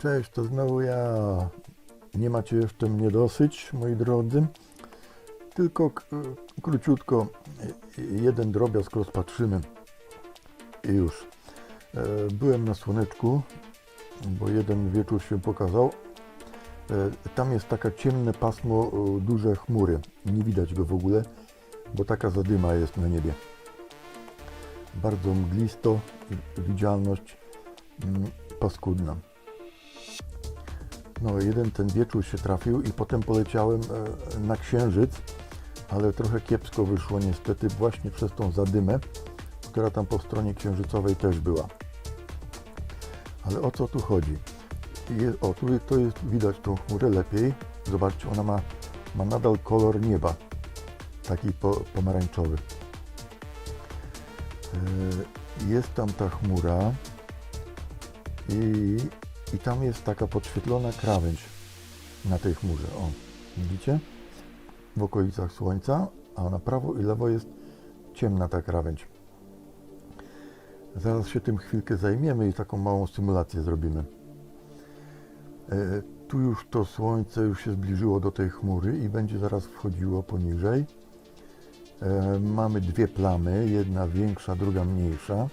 Cześć, to znowu ja. Nie macie jeszcze mnie dosyć, moi drodzy. Tylko króciutko y, jeden drobiazg rozpatrzymy i już. E, Byłem na słoneczku, bo jeden wieczór się pokazał. E, Tam jest taka ciemne pasmo, e, duże chmury. Nie widać go w ogóle, bo taka zadyma jest na niebie. Bardzo mglisto, widzialność mm, paskudna. No, jeden ten wieczór się trafił i potem poleciałem e, na księżyc, ale trochę kiepsko wyszło niestety właśnie przez tą zadymę, która tam po stronie księżycowej też była. Ale o co tu chodzi? O, tu to jest widać tą chmurę lepiej. Zobaczcie, ona ma, ma nadal kolor nieba, taki po, pomarańczowy. E, Jest tam ta chmura i, i tam jest taka podświetlona krawędź na tej chmurze. O, widzicie? W okolicach Słońca, a na prawo i lewo jest ciemna ta krawędź. Zaraz się tym chwilkę zajmiemy i taką małą symulację zrobimy. E, tu już to Słońce już się zbliżyło do tej chmury i będzie zaraz wchodziło poniżej. E, mamy dwie plamy, jedna większa, druga mniejsza.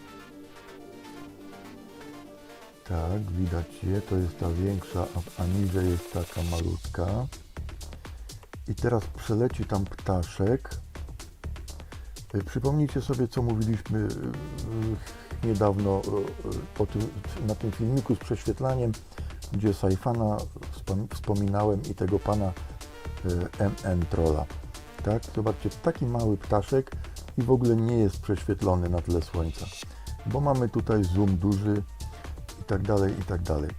Tak, widać je, to jest ta większa, a, a niżej jest taka malutka. I teraz przeleci tam ptaszek. Y, Przypomnijcie sobie, co mówiliśmy y, niedawno o tym, na tym filmiku z prześwietlaniem, gdzie Saifana wspom- wspominałem i tego pana MN Trolla. Tak, zobaczcie, taki mały ptaszek i w ogóle nie jest prześwietlony na tle słońca, bo mamy tutaj zoom duży tak dalej, i tak dalej.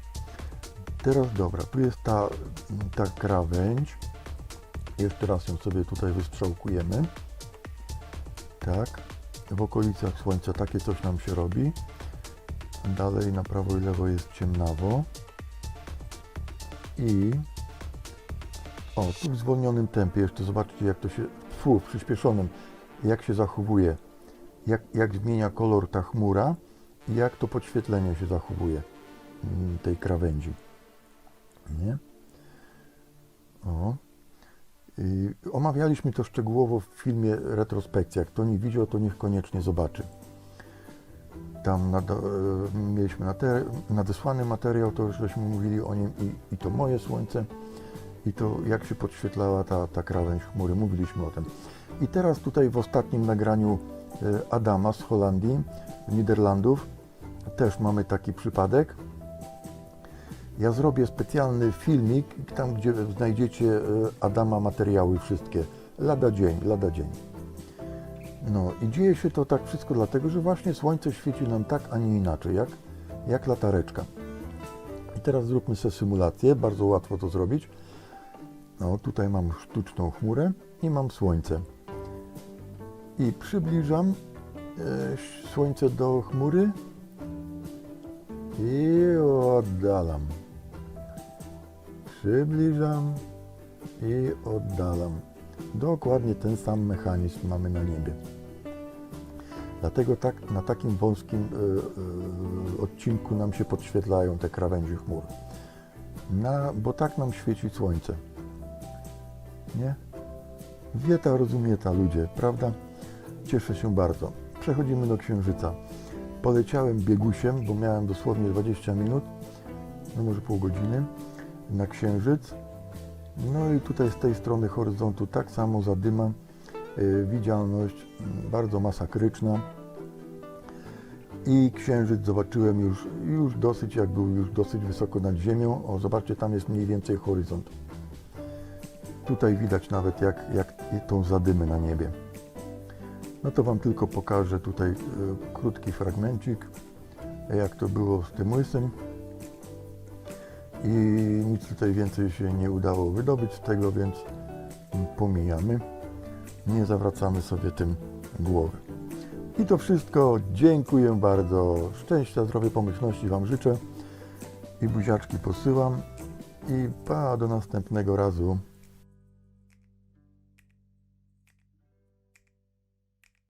Teraz dobra, tu jest ta, ta krawędź. Jeszcze raz ją sobie tutaj wystrzałkujemy. Tak. W okolicach słońca takie coś nam się robi. Dalej na prawo i lewo jest ciemnawo. I o, tu w zwolnionym tempie jeszcze zobaczcie jak to się, fu, w przyspieszonym, jak się zachowuje, jak, jak zmienia kolor ta chmura jak to podświetlenie się zachowuje mm, tej krawędzi. Nie? O. I omawialiśmy to szczegółowo w filmie Retrospekcja. Kto nie widział, to niech koniecznie zobaczy. Tam nada, e, mieliśmy nadesłany materiał, to już żeśmy mówili o nim i, i to moje słońce, i to jak się podświetlała ta, ta krawędź chmury. Mówiliśmy o tym. I teraz tutaj w ostatnim nagraniu e, Adama z Holandii, Niderlandów, też mamy taki przypadek. Ja zrobię specjalny filmik, tam gdzie znajdziecie e, Adama materiały wszystkie. Lada dzień, lada dzień. No i dzieje się to tak wszystko dlatego, że właśnie słońce świeci nam tak, a nie inaczej, jak, jak latareczka. I teraz zróbmy sobie symulację, bardzo łatwo to zrobić. No tutaj mam sztuczną chmurę i mam słońce. I przybliżam słońce do chmury i oddalam. Przybliżam i oddalam. Dokładnie ten sam mechanizm mamy na niebie. Dlatego tak, na takim wąskim y, y, odcinku nam się podświetlają te krawędzie chmur. Na, bo tak nam świeci słońce. Nie? Wieta rozumieta ludzie, prawda? Cieszę się bardzo. Przechodzimy do Księżyca. Poleciałem biegusiem, bo miałem dosłownie 20 minut, no może pół godziny, na Księżyc. No i tutaj z tej strony horyzontu tak samo zadyma, yy, widzialność bardzo masakryczna. I Księżyc zobaczyłem już, już dosyć, jak był już dosyć wysoko nad Ziemią. O, zobaczcie, tam jest mniej więcej horyzont. Tutaj widać nawet jak, jak tą zadymę na niebie. No to Wam tylko pokażę tutaj y, krótki fragmencik, jak to było z tym łysym. I nic tutaj więcej się nie udało wydobyć z tego, więc pomijamy. Nie zawracamy sobie tym głowy. I to wszystko. Dziękuję bardzo. Szczęścia, zdrowia, pomyślności Wam życzę. I buziaczki posyłam. I pa, do następnego razu.